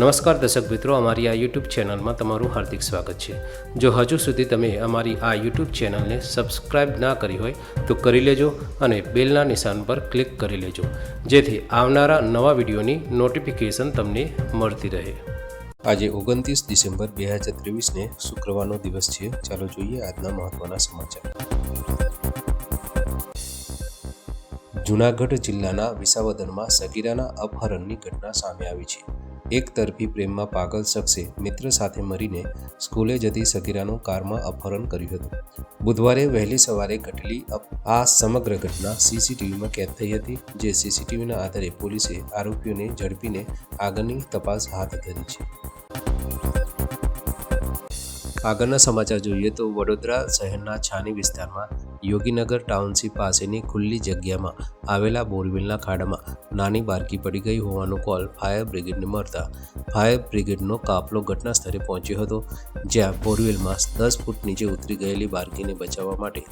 નમસ્કાર દર્શક મિત્રો, અમારી આ યુટ્યુબ ચેનલમાં તમારું હાર્દિક સ્વાગત છે. જો હજુ સુધી તમે અમારી આ યુટ્યુબ ચેનલને સબસ્ક્રાઇબ ના કરી હોય, તો કરી લેજો અને બેલના નિશાન પર ક્લિક કરી લેજો. જેથી આવનારા નવા વિડીયોની નોટિફિકેશન તમને મળતી રહે. આજે ઓગણત્રીસ ડિસેમ્બર બે હજાર ત્રેવીસને શુક્રવારનો દિવસ છે. ચાલો જોઈએ આજના મહત્વના સમાચાર. જૂનાગઢ જિલ્લાના વિસાવદરમાં સગીરાના અપહરણની ઘટના સામે આવી છે. એક તરફી પ્રેમમાં પાગલ શખ્સે મિત્ર સાથે મરીને સ્કૂલે જતી સગીરાનું કારમાં અપહરણ કર્યું હતું. બુધવારે વહેલી સવારે ઘટેલી આ સમગ્ર ઘટના સીસીટીવીમાં કેદ થઈ હતી, જે સીસીટીવીના આધારે પોલીસે આરોપીઓને ઝડપીને આગળની તપાસ હાથ ધરી છે. આગળના સમાચાર જોઈએ તો વડોદરા શહેરના છાની વિસ્તારમાં યોગીનગર ટાઉનશીપ પાસેની ખુલ્લી જગ્યામાં આવેલા બોરવેલના ખાડામાં નાની બારકી પડી ગઈ હોવાનો કોલ ફાયર બ્રિગેડને મળતા ફાયર બ્રિગેડનો કાફલો ઘટના સ્થળે પહોંચ્યો હતો, જ્યાં બોરવેલમાં દસ ફૂટ નીચે ઉતરી ગયેલી બારકીને બચાવવા માટે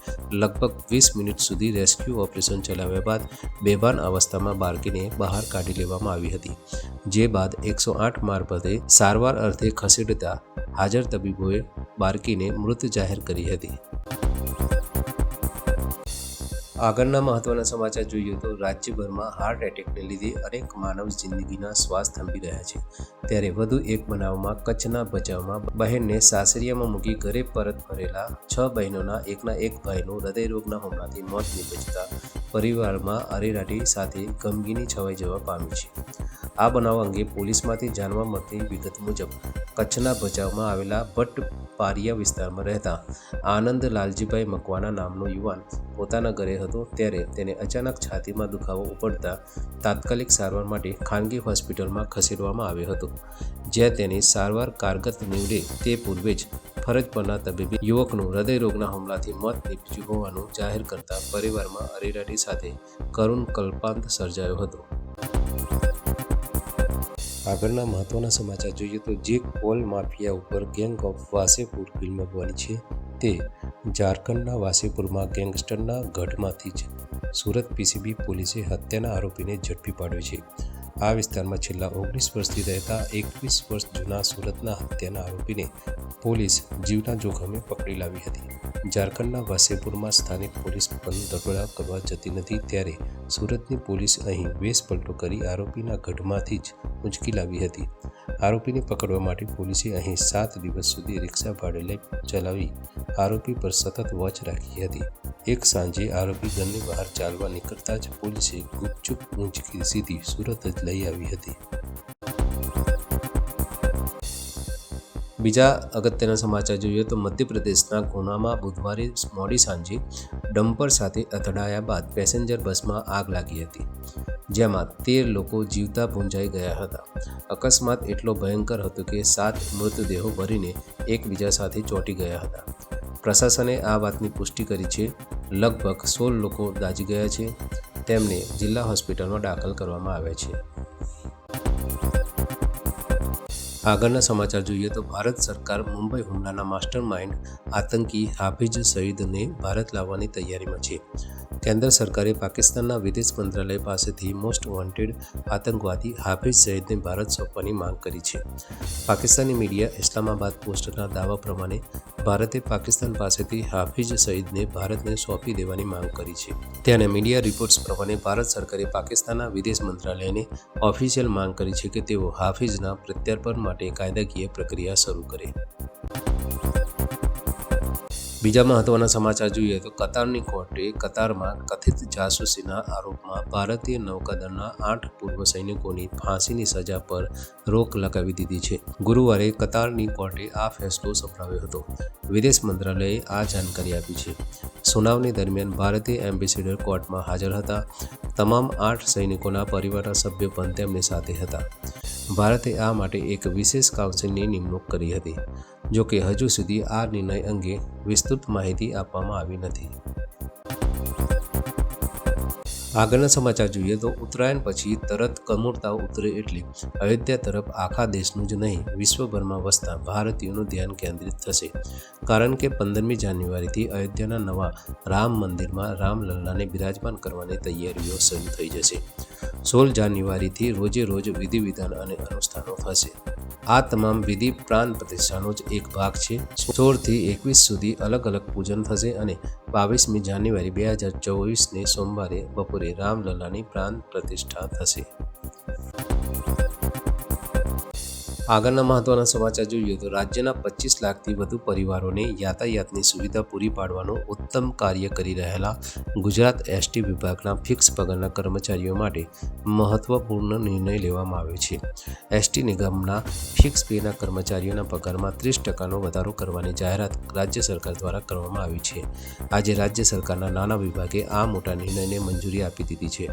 લગભગ વીસ મિનિટ સુધી રેસ્ક્યુ ઓપરેશન ચલાવ્યા બાદ બેભાન અવસ્થામાં બારકીને બહાર કાઢી લેવામાં આવી હતી, જે બાદ એકસો આઠ મારફતે સારવાર અર્થે ખસેડતા હાજર તબીબોએ બારકીને મૃત જાહેર કરી હતી. આગળના મહત્વના સમાચાર જોઈએ તો રાજ્યભરમાં હાર્ટ એટેકને લીધે અનેક માનવ જિંદગીના શ્વાસ થંભી રહ્યા છે. ત્યારે વધુ એક બનાવમાં કચ્છના ભચાઉમાં બહેનને સાસરિયામાં મૂકી ઘરે પરત ફરેલા છ બહેનોના એકના એક ભાઈનું હૃદયરોગના હુમલાથી મોત નિપજતા પરિવારમાં અરેરાટી સાથે ગમગીની છવાઈ જવા પામી છે. આ બનાવ અંગે પોલીસમાંથી જાણવા મળતી વિગત મુજબ કચ્છના ભચાઉમાં આવેલા ભટ્ટ પારિયા વિસ્તારમાં રહેતા આનંદ લાલજીભાઈ મકવાના નામનો યુવાન પોતાના ઘરે હતો ત્યારે તેને અચાનક છાતીમાં દુખાવો ઉપડતા તાત્કાલિક સારવાર માટે ખાનગી હોસ્પિટલમાં ખસેડવામાં આવ્યો હતો, જ્યાં તેની સારવાર કારગત નીવડે તે પૂર્વે જ ફરજ પરના તબીબી યુવકનું હૃદયરોગના હુમલાથી મોત નીપજ્યું હોવાનું જાહેર કરતા પરિવારમાં અરેરાટી સાથે કરુણ કલ્પાંત સર્જાયો હતો. આગળના મહત્વના સમાચાર જોઈએ તો જે કોલ માફિયા ઉપર ગેંગ ઓફ વાસેપુર ફિલ્મ બની છે તે ઝારખંડના વાસેપુરમાં ગેંગસ્ટરના ગઢમાંથી જ. સુરત પીસીબી પોલીસે હત્યાના આરોપીને ઝડપી પાડ્યો છે. આ વિસ્તારમાં છેલ્લા ઓગણીસ વર્ષથી રહેતા એકવીસ વર્ષ જૂના સુરતના હત્યાના આરોપીને પોલીસ જીવના જોખમે પકડી લાવી હતી. ઝારખંડના વાસેપુરમાં સ્થાનિક પોલીસ પણ દરોડા કરવા જતી નથી ત્યારે સુરતની પોલીસ અહીં વેશપલટો કરી આરોપીના ગઢમાંથી જ ઉંચકી લાવી હતી. આરોપીને પકડવા માટે પોલીસે અહીં સાત દિવસ સુધી રિક્ષા ભાડે લઈ ચલાવી આરોપી પર સતત વોચ રાખી હતી. એક સાંજે આરોપી ઘરની બહાર ચાલવા નીકળતા જ પોલીસે ગુપચુપ ઊંચકી સીધી સુરત જ લઈ આવી હતી. બીજા અગત્યના સમાચાર જોઈએ તો મધ્યપ્રદેશના ગુનામાં બુધવારે મોડી સાંજે ડમ્પર સાથે અથડાયા બાદ પેસેન્જર બસમાં આગ લાગી હતી, જેમાં તેર લોકો જીવતા ભૂંજાઈ ગયા હતા. અકસ્માત એટલો ભયંકર હતો કે સાત મૃતદેહો ભરીને એકબીજા સાથે ચોંટી ગયા હતા. પ્રશાસને આ વાતની પુષ્ટિ કરી છે લગભગ સોળ લોકો દાઝી ગયા છે. તેમને જિલ્લા હોસ્પિટલમાં દાખલ કરવામાં આવ્યા છે. આગળના સમાચાર જોઈએ તો ભારત સરકાર મુંબઈ હુમલાના માસ્ટર માઇન્ડ આતંકી હાફિઝ સઈદને ભારત લાવવાની તૈયારીમાં છે. કેન્દ્ર સરકારે પાકિસ્તાનના વિદેશ મંત્રાલય પાસેથી મોસ્ટ વોન્ટેડ આતંકવાદી હાફિઝ સઈદને ભારત સોંપવાની માંગ કરી છે. પાકિસ્તાની મીડિયા ઇસ્લામાબાદ પોસ્ટના દાવા પ્રમાણે ભારતે પાકિસ્તાન પાસેથી હાફિઝ સઈદને ભારતને સોંપી દેવાની માંગ કરી છે. ત્યારે મીડિયા રિપોર્ટ્સ પ્રમાણે ભારત સરકારે પાકિસ્તાનના વિદેશ મંત્રાલયને ઓફિશિયલ માંગ કરી છે કે તેઓ હાફિઝના પ્રત્યાર્પણ માટે કાયદાકીય પ્રક્રિયા શરૂ કરી. બીજા મહત્વના સમાચાર જોઈએ તો કતારની કોર્ટે કતારમાં કથિત જાસૂસીના આરોપમાં ભારતીય નૌકાદળના આઠ પૂર્વ સૈનિકોની ફાંસીની સજા પર રોક લગાવી દીધી છે. ગુરુવારે કતારની કોર્ટે આ ફેસલો સંભળાવ્યો હતો. વિદેશ મંત્રાલયે આ જાણકારી આપી છે. સુનાવણી દરમિયાન ભારતીય એમ્બેસેડર કોર્ટમાં હાજર હતા. તમામ આઠ સૈનિકોના પરિવારના સભ્યો પણ તેમની સાથે હતા. ભારતે આ માટે એક વિશેષ કાઉન્સિલની નિમણૂક કરી હતી, જો કે હજુ સુધી આ નિર્ણય અંગે વિસ્તૃત માહિતી આપવામાં આવી નથી. આગળના સમાચાર જોઈએ તો ઉત્તરાયણ પછી તરત કમૂરતાઓ ઉતરે એટલે અયોધ્યા તરફ આખા દેશનું જ નહીં, વિશ્વભરમાં વસતા ભારતીયોનું ધ્યાન કેન્દ્રિત થશે. કારણ કે પંદરમી જાન્યુઆરીથી અયોધ્યાના નવા રામ મંદિરમાં રામલલ્લાને બિરાજમાન કરવાની તૈયારીઓ શરૂ થઈ જશે. સોળ જાન્યુઆરીથી રોજે રોજ વિધિ વિધાન અને અનુષ્ઠાનો થશે. આ તમામ વિધિ પ્રાણ પ્રતિષ્ઠાનો જ એક ભાગ છે. સોળથી એકવીસ સુધી અલગ અલગ પૂજન થશે અને બાવીસમી જાન્યુઆરી બે હજાર ચોવીસને સોમવારે બપોરે રામલલાની પ્રાણ પ્રતિષ્ઠા થશે. આગળના મહત્વના સમાચાર જોઈએ તો રાજ્યના પચીસ લાખથી વધુ પરિવારોને યાતાયાતની સુવિધા પૂરી પાડવાનું ઉત્તમ કાર્ય કરી રહેલા ગુજરાત એસટી વિભાગના ફિક્સ પગારના કર્મચારીઓ માટે મહત્વપૂર્ણ નિર્ણય લેવામાં આવ્યો છે. એસટી નિગમના ફિક્સ પેના કર્મચારીઓના પગારમાં ત્રીસ ટકાનો વધારો કરવાની જાહેરાત રાજ્ય સરકાર દ્વારા કરવામાં આવી છે. આજે રાજ્ય સરકારના નાના વિભાગે આ મોટા નિર્ણયને મંજૂરી આપી દીધી છે.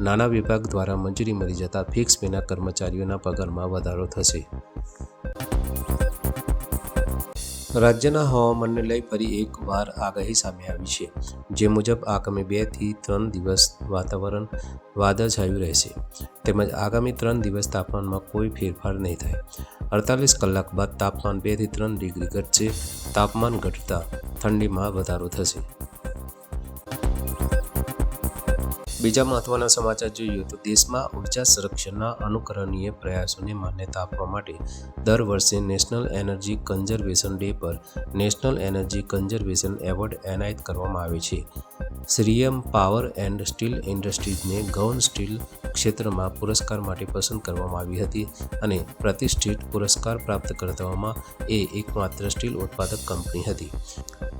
નાના વિભાગ દ્વારા મંજૂરી મળી જતા ફિક્સ પેના કર્મચારીઓના પગારમાં વધારો થશે. રાજ્યના હવામાનને લઈ ફરી એકવાર આગાહી સામે આવી છે. જે મુજબ આગામી બેથી ત્રણ દિવસ વાતાવરણ વાદળછાયું રહેશે. તેમજ આગામી ત્રણ દિવસ તાપમાનમાં કોઈ ફેરફાર નહીં થાય. અડતાલીસ કલાક બાદ તાપમાન બેથી ત્રણ ડિગ્રી ઘટશે. તાપમાન ઘટતા ઠંડીમાં વધારો થશે. બીજા મહત્વના સમાચાર જોઈએ તો દેશમાં ઊર્જા સંરક્ષણના અનુકરણીય પ્રયાસોને માન્યતા આપવા માટે દર વર્ષે નેશનલ એનર્જી કન્ઝર્વેશન ડે પર નેશનલ એનર્જી કન્ઝર્વેશન એવોર્ડ એનાયત કરવામાં આવે છે. શ્રીયમ પાવર એન્ડ સ્ટીલ ઇન્ડસ્ટ્રીઝને ગૌણ સ્ટીલ ક્ષેત્રમાં પુરસ્કાર માટે પસંદ કરવામાં આવી હતી અને પ્રતિષ્ઠિત પુરસ્કાર પ્રાપ્તકર્તાઓમાં એ એકમાત્ર સ્ટીલ ઉત્પાદક કંપની હતી.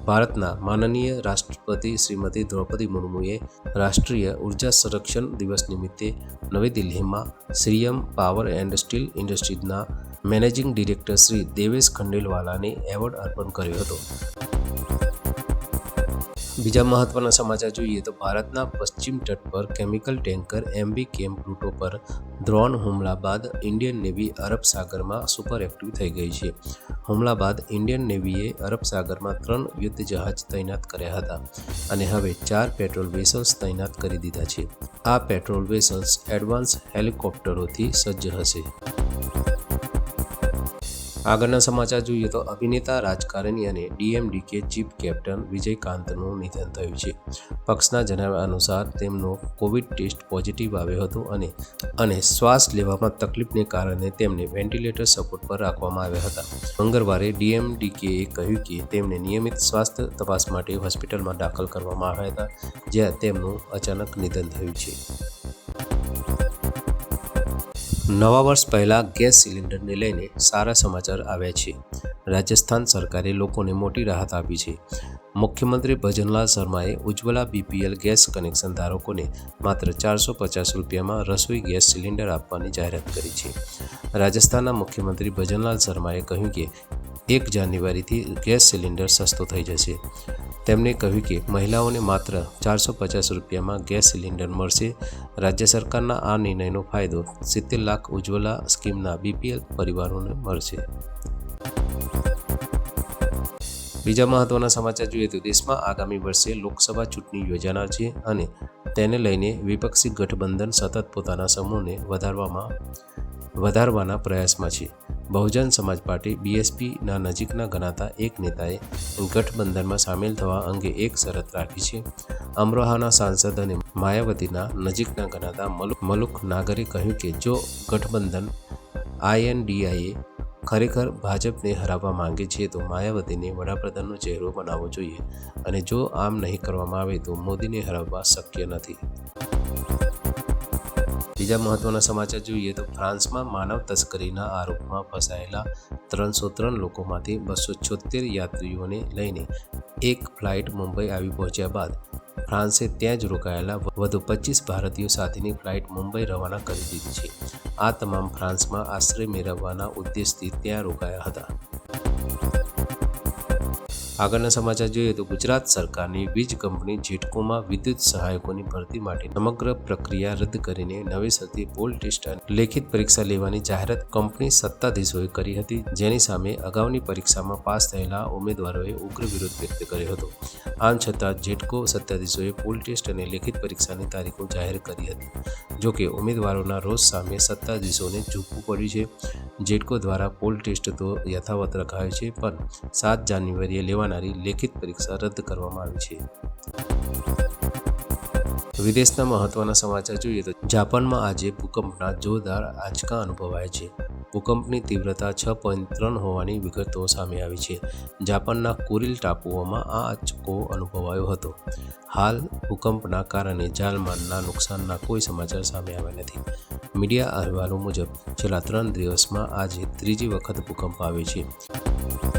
ભારતના માનનીય રાષ્ટ્રપતિ શ્રીમતી દ્રૌપદી મુર્મુએ રાષ્ટ્રીય ઊર્જા સંરક્ષણ દિવસ નિમિત્તે નવી દિલ્હીમાં શ્રીયમ પાવર એન્ડ સ્ટીલ ઇન્ડસ્ટ્રીઝના મેનેજિંગ ડિરેક્ટર શ્રી દેવેશ ખંડેલવાલાને એવોર્ડ અર્પણ કર્યો હતો. બીજા મહત્વના સમાચાર જોઈએ તો ભારતના પશ્ચિમ તટ પર chemical tanker MV Chem Pluto પર ડ્રોન હુમલા બાદ ઇન્ડિયન નેવી અરબ સાગરમાં સુપર એક્ટિવ થઈ ગઈ છે. હુમલા બાદ ઇન્ડિયન નેવીએ અરબ સાગરમાં ત્રણ યુદ્ધ જહાજ તૈનાત કર્યા હતા અને હવે ચાર પેટ્રોલ વેસલ્સ તૈનાત કરી દીધા છે. આ પેટ્રોલ વેસલ્સ એડવાન્સ હેલિકોપ્ટરોથી સજ્જ હશે. આગળના સમાચાર જોઈએ તો અભિનેતા, રાજકારણી અને ડીએમડીકે ચીફ કેપ્ટન વિજયકાંતનું નિધન થયું છે. પક્ષના જણાવ્યા અનુસાર તેમનો કોવિડ ટેસ્ટ પોઝિટિવ આવ્યો હતો અને અને શ્વાસ લેવામાં તકલીફને કારણે તેમને વેન્ટિલેટર સપોર્ટ પર રાખવામાં આવ્યા હતા. મંગળવારે ડીએમડીકેએ કહ્યું કે તેમને નિયમિત સ્વાસ્થ્ય તપાસ માટે હોસ્પિટલમાં દાખલ કરવામાં આવ્યા હતા, જ્યાં તેમનું અચાનક નિધન થયું છે. નવા વર્ષ પહેલાં ગેસ સિલિન્ડરને લઈને સારા સમાચાર આવ્યા છે. રાજસ્થાન સરકારે લોકોને મોટી રાહત આપી છે. મુખ્યમંત્રી ભજનલાલ શર્માએ ઉજ્જવલા બીપીએલ ગેસ કનેક્શન ધારકોને માત્ર ચારસો પચાસ રૂપિયામાં રસોઈ ગેસ સિલિન્ડર આપવાની જાહેરાત કરી છે. રાજસ્થાનના મુખ્યમંત્રી ભજનલાલ શર્માએ કહ્યું કે, એક જાન્યુઆરીથી ગેસ સિલિન્ડર સસ્તો થઈ જશે. તેમણે કહ્યું કે મહિલાઓને માત્ર ચારસો પચાસ રૂપિયામાં ગેસ સિલિન્ડર મળશે. રાજ્ય સરકારના આ નિર્ણયનો ફાયદો સિત્તેર લાખ ઉજ્જવલા સ્કીમના બીપીએલ પરિવારોને મળશે. બીજા મહત્વના સમાચાર જોઈએ તો દેશમાં આગામી વર્ષે લોકસભા ચૂંટણી યોજાનાર છે અને તેને લઈને વિપક્ષી ગઠબંધન સતત પોતાના સમૂહને વધારવામાં વધારવાના પ્રયાસમાં છે. બહુજન સમાજ પાર્ટી બીએસપીના નજીકના ગણાતા એક નેતાએ ગઠબંધનમાં સામેલ થવા અંગે એક શરત રાખી છે. અમરોહાના સાંસદ અને માયાવતીના નજીકના ગણાતા મલુક મલુક નાગરે કહ્યું કે જો ગઠબંધન આઈએનડીઆઈએ ખરેખર ભાજપને હરાવવા માંગે છે, તો માયાવતીને વડાપ્રધાનનો ચહેરો બનાવવો જોઈએ અને જો આમ નહીં કરવામાં આવે, તો મોદીને હરાવવા શક્ય નથી. બીજા મહત્વના સમાચાર જોઈએ તો ફ્રાન્સમાં માનવ તસ્કરીના આરોપમાં ફસાયેલા ત્રણસો ત્રણ લોકોમાંથી બસો છોતેર યાત્રીઓને લઈને એક ફ્લાઇટ મુંબઈ આવી પહોંચ્યા બાદ ફ્રાન્સે ત્યાં જ રોકાયેલા વધુ પચીસ ભારતીયો સાથેની ફ્લાઇટ મુંબઈ રવાના કરી દીધી છે. આ તમામ ફ્રાન્સમાં આશ્રય મેળવવાના ઉદ્દેશથી ત્યાં રોકાયા હતા. આગળના સમાચાર જોઈએ તો ગુજરાત સરકારની વીજ કંપની જેટકોમાં વિદ્યુત સહાયકોની ભરતી માટે સમગ્ર પ્રક્રિયા રદ કરીને નવેસરથી પોલ ટેસ્ટ અને લેખિત પરીક્ષા લેવાની જાહેરાત કંપની સત્તાધીશોએ કરી હતી. જેની સામે અગાઉની પરીક્ષામાં પાસ થયેલા ઉમેદવારોએ ઉગ્ર વિરોધ વ્યક્ત કર્યો હતો. આમ છતાં જેટકો સત્તાધીશોએ પોલ ટેસ્ટ અને લેખિત પરીક્ષાની તારીખો જાહેર કરી હતી. જોકે ઉમેદવારોના રોષ સામે સત્તાધીશોને ઝૂકવું પડ્યું છે. જેટકો દ્વારા પોલ ટેસ્ટ તો યથાવત રખાયો છે, પણ સાત જાન્યુઆરીએ લેવાનારી લેખિત પરીક્ષા રદ કરવામાં આવી છે. વિદેશના મહત્વના સમાચાર જોઈએ તો જાપાનમાં આજે ભૂકંપના જોરદાર આંચકા અનુભવાય છે. ભૂકંપની તીવ્રતા છ પોઈન્ટ ત્રણ હોવાની વિગતો સામે આવી છે. જાપાનના કુરિલ ટાપુઓમાં આ આંચકો અનુભવાયો હતો. હાલ ભૂકંપના કારણે જાનમાલના નુકસાનના કોઈ સમાચાર સામે આવ્યા નથી. મીડિયા અહેવાલો મુજબ છેલ્લા ત્રણ દિવસમાં આજે ત્રીજી વખત ભૂકંપ આવ્યો છે.